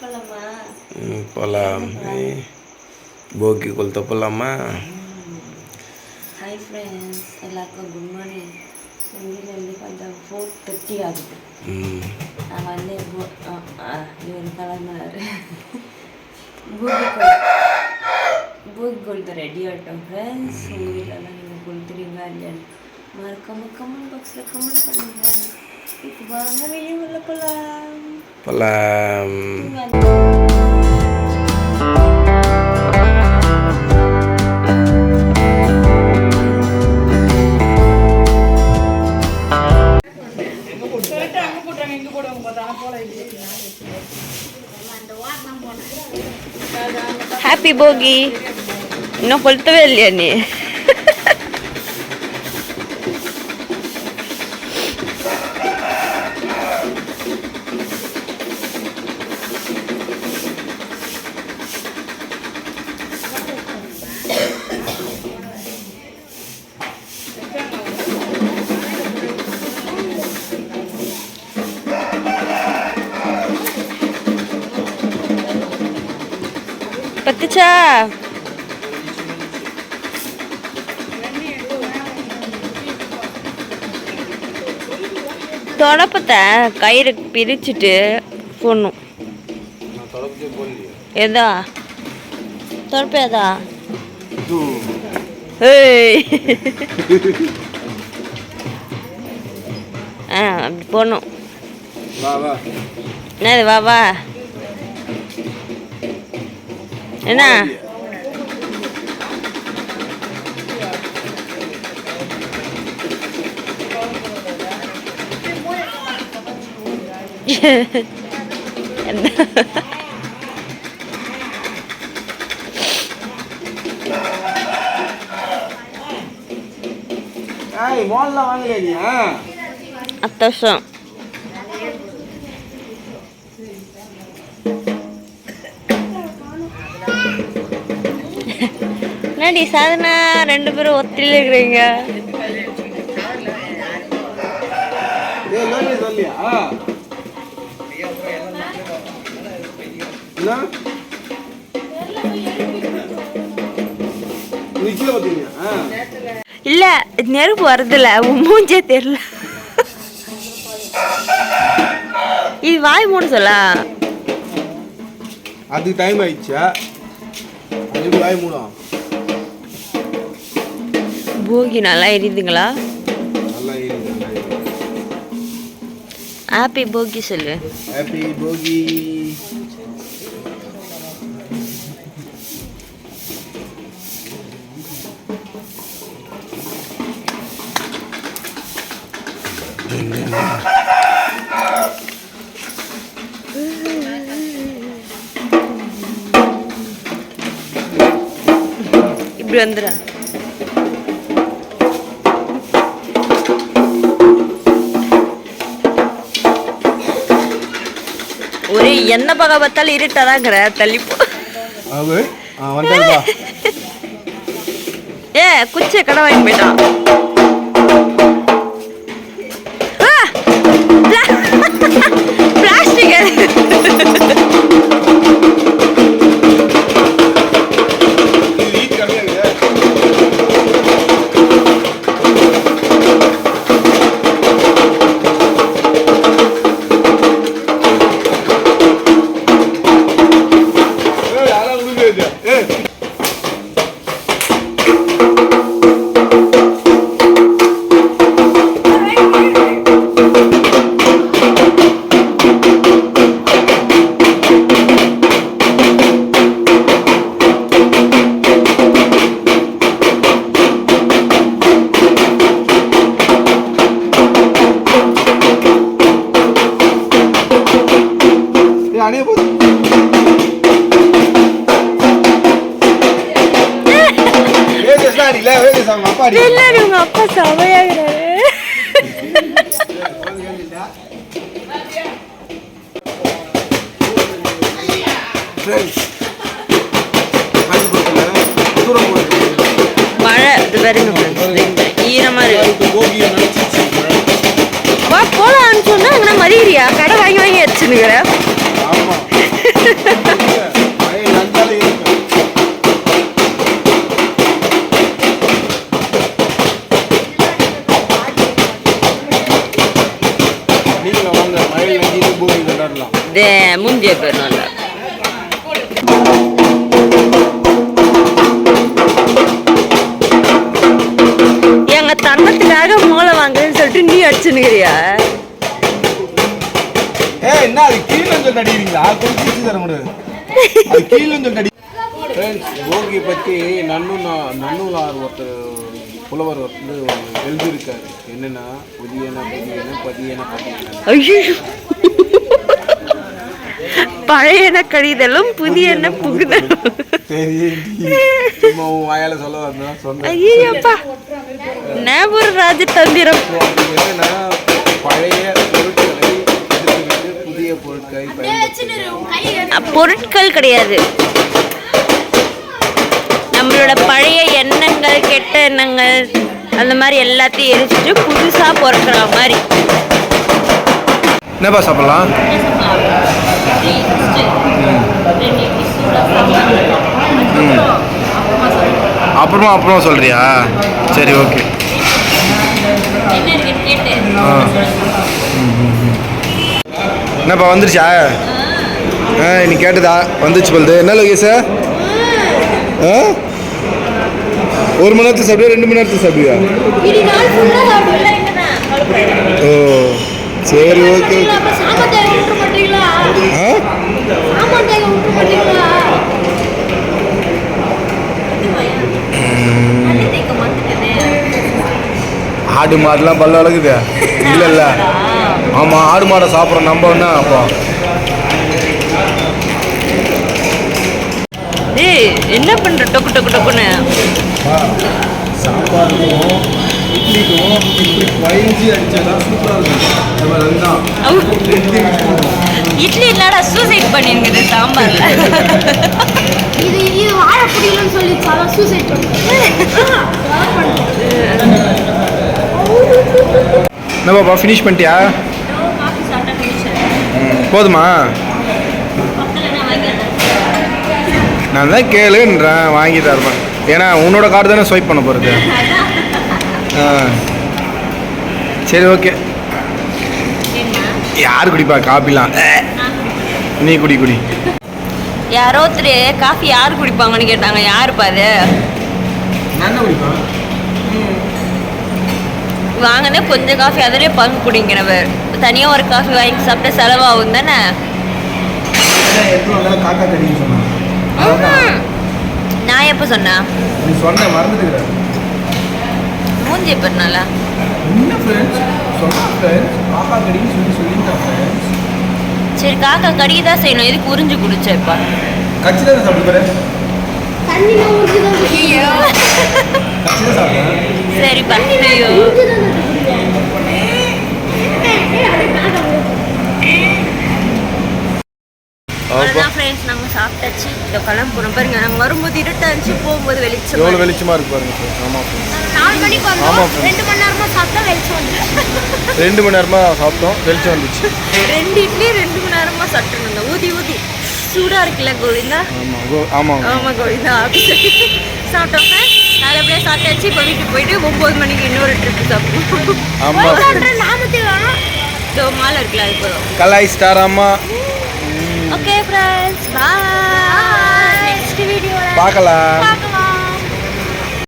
போலாமா ம், போலாம் ஏய், போகி கொளுத்த போலாமா ஹாய் ஃப்ரெண்ட்ஸ் எல்லாருக்கும் குட் மார்னிங் எங்கள் வந்து கொஞ்சம் ஃபோர் தேர்ட்டி ஆகுது ம், நான் வந்து போ- ஆ, ஆ, இவர் கிளம்புனாரு பூகி கொள் பூகி கொளுத்த ரெடி ஆகிட்டோம் Itu bang, hari ini mula pelam. Pelam. Happy Bogi. No, por todo el día, தொடப்பத்தை கயிறு பிரிச்சுட்டு போடணும். எதா? தொடப்ப எதா? ஏய். ஆ அப்படி போடணும். என்னது வா வா. என்ன? நீ அத்தோஷம். என்னடி சாதனா? ரெண்டு பேரும் ஒத்திரில இருக்கிறீங்க. இல்ல நெருப்பு வருதுல மூஞ்சே தெரியல. இது வாய் மூட சொல்ல. அதுக்கு டைம் ஆயிடுச்சா? வாய் மூடும் போகி நல்லா எரியுதுங்களா? ஹாப்பி போகி சொல்லு ஹாப்பி போகி இப்படி வந்துடுற என்ன பக்கம் பார்த்தாலும் இருட்டாதாங்கிற தள்ளிப்போ ஏ குச்சியை கடை வாங்கி போயிட்டான். அவங்க அப்பா சமையாகிறாரு மழை இது பாருங்க. ஈரமா இருக்கு. வா போலாம்னு சொன்னா அங்கே பதிகிறியா கடை வாங்கி வாங்கி வச்சுனுக்குற ஆமா. மழை முந்திய பேர் நல்லா எங்க தங்கத்துக்காக மூளை வாங்குறேன்னு சொல்லிட்டு நீ அடிச்சுனுக்கிறியா என்ன அது கீழே சொல்லி அடிக்கிறீங்களா கொஞ்சம் தர முடியாது. அது கீழே சொல்லி அடி போகி பற்றி நன்னு நன்னூலார் ஒருத்தர் புலவர் வந்து எழுதியிருக்காரு. என்னன்னா புதியன புதியன. பதியன பழையன கழிதலும் புதியன புகுதலும். வாயால சொல்ல வந்தா சொன்னேன். ஐயோப்பா நேபுர ராஜதந்திரம். என்னன்னா பழைய பொருட்களை எடுத்துக்கிட்டு புதிய பொருட்களை பயன்படுத்தி பொருட்கள் கிடையாது. நம்மளோட பழைய எண்ணங்கள் கெட்ட எண்ணங்கள் அந்த மாதிரி எல்லாத்தையும் எரிச்சிட்டு புதுசா பிறக்கிற மாதிரி. என்னப்பா சாப்பிடலாம்? அப்புறமா அப்புறமா சொல்றியா? சரி ஓகே. என்னப்பா வந்துருச்சா? ஆ நீ கேட்டதா? வந்துச்சு பல்து. என்ன லோகேஷா? ஆ? ஒரு மணி நேரத்துக்கு சாப்பிடுவா ரெண்டு மணி நேரத்துக்கு சாப்பிடுவா ஓ சரி ஓகே ஓகே. ஆ? ஆடு மாடுலாம் பல்ல வளர்க்குது இல்லை இல்லை ஆமாம் ஆடு மாடை சாப்பிட்றோம் நம்ம என்ன அப்போ? ஏய் என்ன பண்ற? டொக்கு டொக்கு டொக்குன்னு. சாம்பாருக்கும் இட்லிக்கும் இப்படி சூப்பராக இருக்கும். இட்லி என்னடா சூசைட் பண்ணிருக்குது சாம்பார்ல. இது இது வாழ பிடிக்கலன்னு சொல்லி சூசைட் என்னப்பாப்பா ஃபினிஷ் பண்ணிட்டியா? போதுமா? நான் தான் கேளுன்றேன் வாங்கி தருவேன் ஏன்னா உன்னோட கார்டு தானே ஸ்வைப் பண்ண போகிறது ஆ. சரி ஓகே யார் குடிப்பா? காப்பிலாம் நீ குடி குடி. யாரோ ஒருத்தர் காஃபி யார் குடிப்பாங்கன்னு கேட்டாங்க. யாருப்பா அது? வாங்கினே கொஞ்சம் காஃபி அதிலே பங்கு குடிங்கிறவர். தனியாக ஒரு காஃபி வாங்கி சாப்பிட்டா செலவாகும் தானே நான் எப்போ சொன்னேன் நீ சொன்ன மூஞ்சி என்ன ஃப்ரெண்ட்ஸ் சொன்ன ஃப்ரெண்ட்ஸ் காக்கா கடின்னு சொல்லி சொல்லிட்டேன் ஃப்ரெண்ட்ஸ் சரி காக்கா கடிக்க தான் செய்யணும். எதுக்கு உறிஞ்சு குடிச்ச இப்போ? தான் சாப்பிட்டு சாப்பிட்டேன் சரி பட்டியோ அவ்வளோதான் சாப்பிட்டாச்சு. இந்த கிளம்புறோம். பாருங்க நாங்கள் வரும்போது இருட்டா இருந்துச்சு போகும்போது வெளிச்சம் எவ்வளோ வெளிச்சமாக இருக்கு பாருங்க ஆமாம் நாலு மணிக்கு ஆமா, வந்தோம். ரெண்டு மணி நேரமா சாப்பிட்டா வெளிச்சம் வந்துச்சு ரெண்டு மணி நேரமாக சாப்பிட்டோம் வெளிச்சம் வந்துச்சு ரெண்டு இட்லி ரெண்டு மணி நேரமா சாப்பிட்டு ஊதி ஊதி. சூடா இருக்குல்ல கோவிந்தா? ஆமாம் ஆமா கோவிந்தா. அப்படி சாப்பிட்டோம் நல்லபடியாக சாப்பிட்டாச்சு. இப்போ வீட்டுக்கு போயிட்டு ஒம்பது மணிக்கு இன்னொரு ட்ரிப் சாப்பிடுவோம். ஆமாம் நாமத்தில் இதோ மாலை இருக்குல்ல போதும். கலாய் ஸ்டார் அம்மா. ஓகே ஃப்ரெண்ட்ஸ் பாய் நெக்ஸ்ட் வீடியோவில் பார்க்கலாம். பார்க்கலாம்.